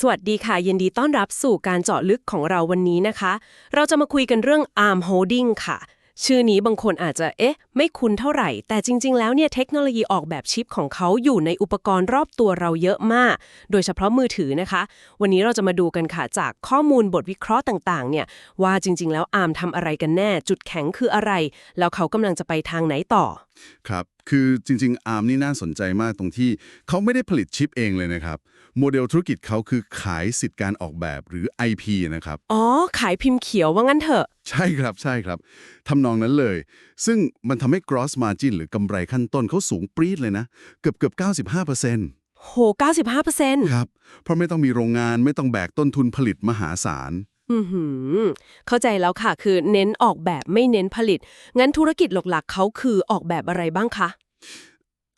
สวัสดีค่ะ ยินดีต้อนรับสู่การเจาะลึกของเราวันนี้นะคะ เราจะมาคุยกันเรื่อง ARM Holding ค่ะ ชื่อนี้บางคนอาจจะเอ๊ะ ไม่คุ้นเท่าไหร่ แต่จริง ๆ แล้วเนี่ยเทคโนโลยีออกแบบชิปของเขาอยู่ในอุปกรณ์รอบตัวเราเยอะมาก โดยเฉพาะมือถือนะคะ วันนี้เราจะมาดูกันค่ะ จากข้อมูลบทวิเคราะห์ต่างๆ เนี่ยว่าจริง ๆ แล้ว ARM ทำอะไรกันแน่ จุดแข็งคืออะไร แล้วเขากำลังจะไปทางไหนต่อครับ คือจริง ๆ ARM นี่น่าสนใจมากตรงที่เขาไม่ได้ผลิตชิปเองเลยนะครับ โมเดลธุรกิจเขาคือขายสิทธิ์การออกแบบหรือ IP นะครับ อ๋อ ขายพิมพ์เขียวว่างั้นเถอะ ใช่ครับใช่ครับทำนองนั้นเลย ซึ่งมันทำให้ gross margin หรือกำไรขั้นต้นเขาสูงปรี๊ดเลยนะ เกือบเกือบ95%โห95%ครับ เพราะไม่ต้องมีโรงงานไม่ต้องแบกต้นทุนผลิตมหาศาลอือหือ เข้าใจแล้วค่ะ คือเน้นออกแบบไม่เน้นผลิต งั้นธุรกิจหลักๆเขาคือออกแบบอะไรบ้างคะ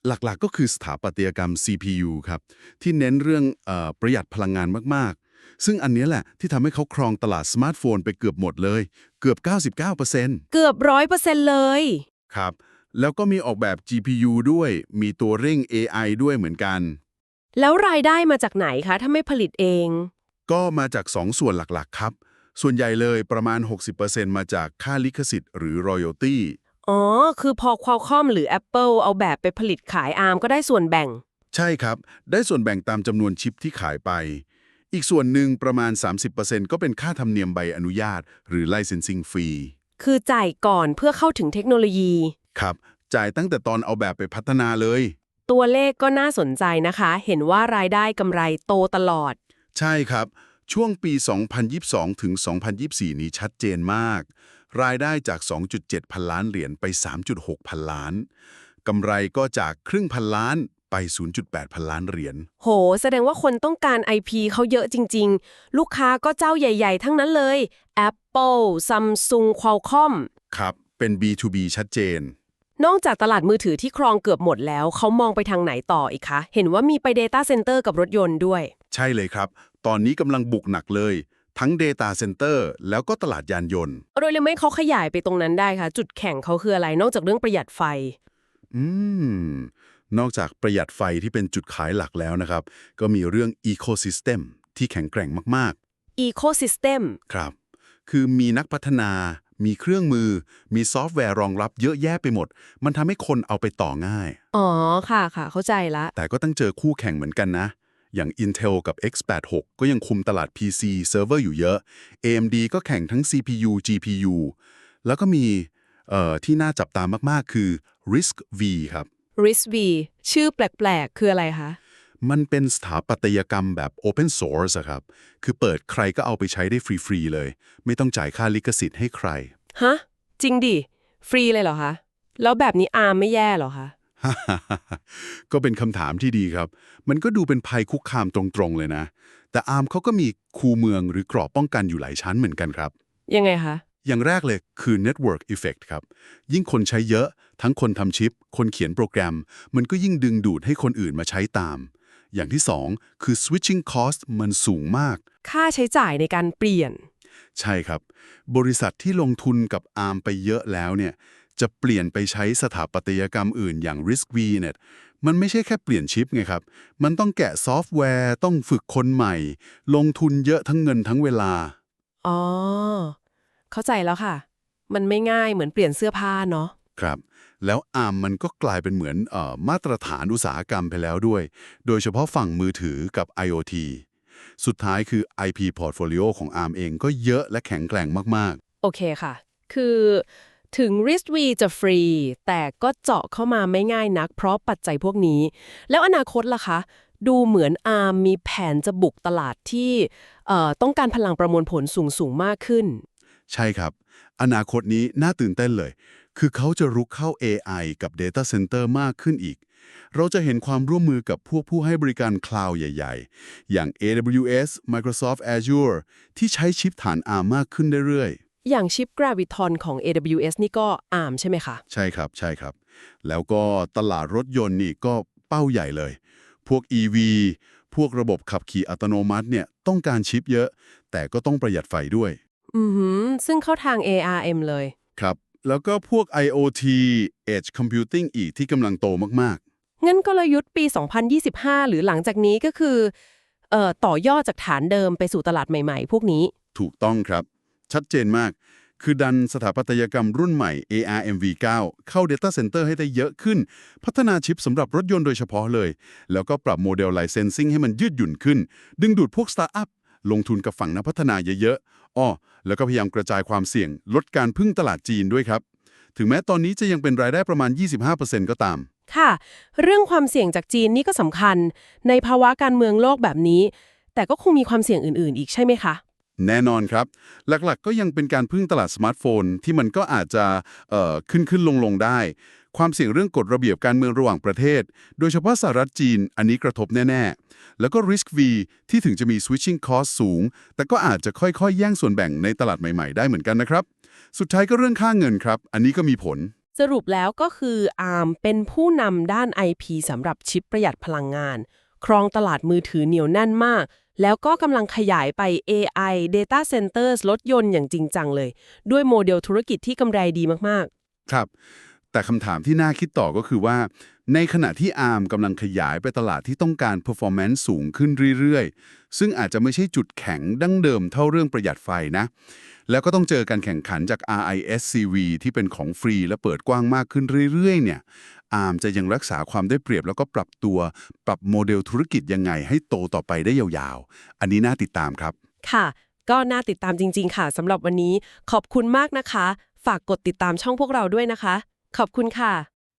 หลักๆก็คือสถาปัตยกรรม CPU ครับ ที่เน้นเรื่องเออประหยัดพลังงานมากๆ ซึ่งอันเนี้ยแหละที่ทำให้เขาครองตลาดสมาร์ทโฟนไปเกือบหมดเลย เกือบ 99%เกือบร้อยเปอร์เซ็นต์เลย ครับ แล้วก็มีออกแบบ GPU ด้วย มีตัวเร่ง AI ด้วยเหมือนกัน แล้วรายได้มาจากไหนคะ ถ้าไม่ผลิตเอง ก็มาจาก 2ส่วนหลักๆ ครับ ส่วนใหญ่เลยประมาณ 60%มาจากค่าลิขสิทธิ์หรือ royalty อ๋อ คือพอ Qualcomm หรือ Apple เอาแบบไปผลิตขาย ARM ก็ได้ส่วนแบ่ง ใช่ครับ ได้ส่วนแบ่งตามจำนวนชิปที่ขายไป อีกส่วนหนึ่งประมาณ 30%ก็เป็นค่าธรรมเนียมใบอนุญาต หรือ licensing fee คือจ่ายก่อนเพื่อเข้าถึงเทคโนโลยี ครับ จ่ายตั้งแต่ตอนเอาแบบไปพัฒนาเลย ตัวเลขก็น่าสนใจนะคะ เห็นว่ารายได้กำไรโตตลอด ใช่ครับ ช่วงปี 2022 ถึง 2024 นี้ชัดเจนมาก รายได้จาก 2.7 พันล้านเหรียญไป 3.6 พันล้าน กำไรก็จากครึ่งพันล้านไป 0.8 พันล้านเหรียญ โห แสดงว่าคนต้องการ IP เขาเยอะจริง ๆ ลูกค้าก็เจ้าใหญ่ ๆ ทั้งนั้นเลย Apple Samsung Qualcomm ครับ เป็น B2B ชัดเจน นอกจากตลาดมือถือที่ครองเกือบหมดแล้ว เขามองไปทางไหนต่ออีกคะ เห็นว่ามีไป Data Center กับรถยนต์ด้วย ใช่เลยครับ ตอนนี้กำลังบุกหนักเลย ทั้ง Data Center แล้วก็ตลาดยานยนต์ โดยเลยไม่เขาขยายไปตรงนั้นได้คะจุดแข่งเขาคืออะไร นอกจากเรื่องประหยัดไฟ อืม นอกจากประหยัดไฟที่เป็นจุดขายหลักแล้วนะครับ ก็มีเรื่อง Ecosystem ที่แข็งแกร่งมาก Ecosystem ๆครับ คือมีนักพัฒนา มีเครื่องมือ มีซอฟต์แวร์รองรับเยอะแยะไปหมด มันทำให้คนเอาไปต่อง่าย อ๋อค่ะค่ะเข้าใจละ แต่ก็ต้องเจอคู่แข่งเหมือนกันนะ อย่าง Intel กับ x86 ก็ยังคุมตลาด PC เซิร์ฟเวอร์อยู่เยอะ AMD ก็แข่งทั้ง CPU GPU แล้วก็มีเอ่อที่น่าจับตามากๆ คือ RISC-V ครับ RISC-V ชื่อแปลก ๆ คืออะไรคะ มันเป็นสถาปัตยกรรมแบบ Open Source อะครับ คือเปิดใครก็เอาไปใช้ได้ฟรี ๆ เลย ไม่ต้องจ่ายค่าลิขสิทธิ์ให้ใคร ฮะ จริงดิ ฟรีเลยเหรอคะ แล้วแบบนี้อาร์มไม่แย่เหรอคะ ก็เป็นคำถามที่ดีครับ มันก็ดูเป็นภัยคุกคามตรงๆเลยนะ แต่อาร์มเขาก็มีคูเมืองหรือกรอบป้องกันอยู่หลายชั้นเหมือนกันครับ ยังไงคะ อย่างแรกเลยคือ Network Effect ครับ ยิ่งคนใช้เยอะทั้งคนทำชิป คนเขียนโปรแกรม มันก็ยิ่งดึงดูดให้คนอื่นมาใช้ตาม อย่างที่สองคือ switching cost มันสูงมาก ค่าใช้จ่ายในการเปลี่ยน ใช่ครับ บริษัทที่ลงทุนกับ ARM ไปเยอะแล้วเนี่ย จะเปลี่ยนไปใช้สถาปัตยกรรมอื่นอย่าง RISC-V เนี่ยมันไม่ใช่แค่เปลี่ยนชิปไงครับ มันต้องแกะซอฟต์แวร์ ต้องฝึกคนใหม่ ลงทุนเยอะทั้งเงินทั้งเวลา อ๋อ เข้าใจแล้วค่ะ มันไม่ง่ายเหมือนเปลี่ยนเสื้อผ้าเนาะ ครับ แล้ว ARM มันก็กลายเป็นเหมือนเออมาตรฐานอุตสาหกรรมไปแล้วด้วย โดยเฉพาะฝั่งมือถือกับ IoT สุดท้ายคือ IP portfolio ของ ARM เองก็เยอะและแข็งแกร่งมากโอเคค่ะ คือ ถึง RISC-V จะฟรี แต่ก็เจาะเข้ามาไม่ง่ายนัก เพราะปัจจัยพวกนี้ แล้วอนาคตล่ะคะ ดูเหมือนอาร์มมีแผนจะบุกตลาดที่เอ่อต้องการพลังประมวลผลสูงสูงมากขึ้น ใช่ครับ อนาคตนี้น่าตื่นเต้นเลย คือเขาจะรุกเข้า AI กับ Data Center มากขึ้นอีก เราจะเห็นความร่วมมือกับพวกผู้ให้บริการคลาวด์ใหญ่ ๆ อย่าง AWS Microsoft Azure ที่ใช้ชิปฐาน ARM มากขึ้นเรื่อยๆ อย่างชิป Graviton ของ AWS นี่ก็อาร์มใช่ไหมคะ ใช่ครับใช่ครับ แล้วก็ตลาดรถยนต์นี่ก็เป้าใหญ่เลย พวก EV พวกระบบขับขี่อัตโนมัติเนี่ยต้องการชิปเยอะ แต่ก็ต้องประหยัดไฟด้วย อือหือ ซึ่งเข้าทาง ARM เลย ครับ แล้วก็พวก IoT Edge Computing อีกที่กำลังโตมากงั้นกลยุทธ์ปี 2025 หรือหลังจากนี้ก็คือเอ่อต่อยอดจากฐานเดิมไปสู่ตลาดใหม่ๆ พวกนี้ ถูกต้องครับ ชัดเจนมาก คือดันสถาปัตยกรรมรุ่นใหม่ ARMV9 เข้า Data Center ให้ได้เยอะขึ้น พัฒนาชิปสำหรับรถยนต์โดยเฉพาะเลย แล้วก็ปรับโมเดล Licensing ให้มันยืดหยุ่นขึ้น ดึงดูดพวกสตาร์ทอัพลงทุนกับฝั่งนักพัฒนาเยอะๆอ้อแล้วก็พยายามกระจายความเสี่ยง ลดการพึ่งตลาดจีนด้วยครับ ถึงแม้ตอนนี้จะยังเป็นรายได้ประมาณ 25%ก็ตาม ค่ะ เรื่องความเสี่ยงจากจีนนี่ก็สำคัญ ในภาวะการเมืองโลกแบบนี้ แต่ก็คงมีความเสี่ยงอื่นๆ อีกใช่ไหมคะ แน่นอนครับ หลักๆก็ยังเป็นการพึ่งตลาดสมาร์ทโฟน ที่มันก็อาจจะขึ้นขึ้นลงลงได้ ความเสี่ยงเรื่องกฎระเบียบการเมืองระหว่างประเทศ โดยเฉพาะสหรัฐจีน อันนี้กระทบแน่ ๆ แล้วก็ risk V ที่ถึงจะมี switching cost สูง แต่ก็อาจจะค่อยๆ แย่งส่วนแบ่งในตลาดใหม่ๆ ได้เหมือนกันนะครับ สุดท้ายก็เรื่องค่าเงินครับ อันนี้ก็มีผลสรุปแล้วก็คือ ARM เป็นผู้นำด้าน IP สำหรับชิปประหยัดพลังงาน ครองตลาดมือถือเหนียวแน่นมาก แล้วก็กำลังขยายไป AI Data Centers รถยนต์อย่างจริงจังเลย ด้วยโมเดลธุรกิจที่กำไรดีมากครับ แต่คำถามที่น่าคิดต่อก็คือว่า ในขณะที่ ARM กำลังขยายไปตลาดที่ต้องการ performance สูงขึ้นเรื่อยๆ ซึ่งอาจจะไม่ใช่จุดแข็งดั้งเดิมเท่าเรื่องประหยัดไฟนะ แล้วก็ต้องเจอการแข่งขันจาก RISCV ที่เป็นของฟรีและเปิดกว้างมากขึ้นเรื่อยๆ เนี่ย ARM จะยังรักษาความได้เปรียบแล้วก็ปรับตัว ปรับโมเดลธุรกิจยังไงให้โตต่อไปได้ยาวๆ อันนี้น่าติดตามครับ ค่ะ ก็น่าติดตามจริง ๆ ค่ะสำหรับวันนี้ ขอบคุณมากนะคะ ฝากกดติดตามช่องพวกเราด้วยนะคะ ขอบคุณค่ะ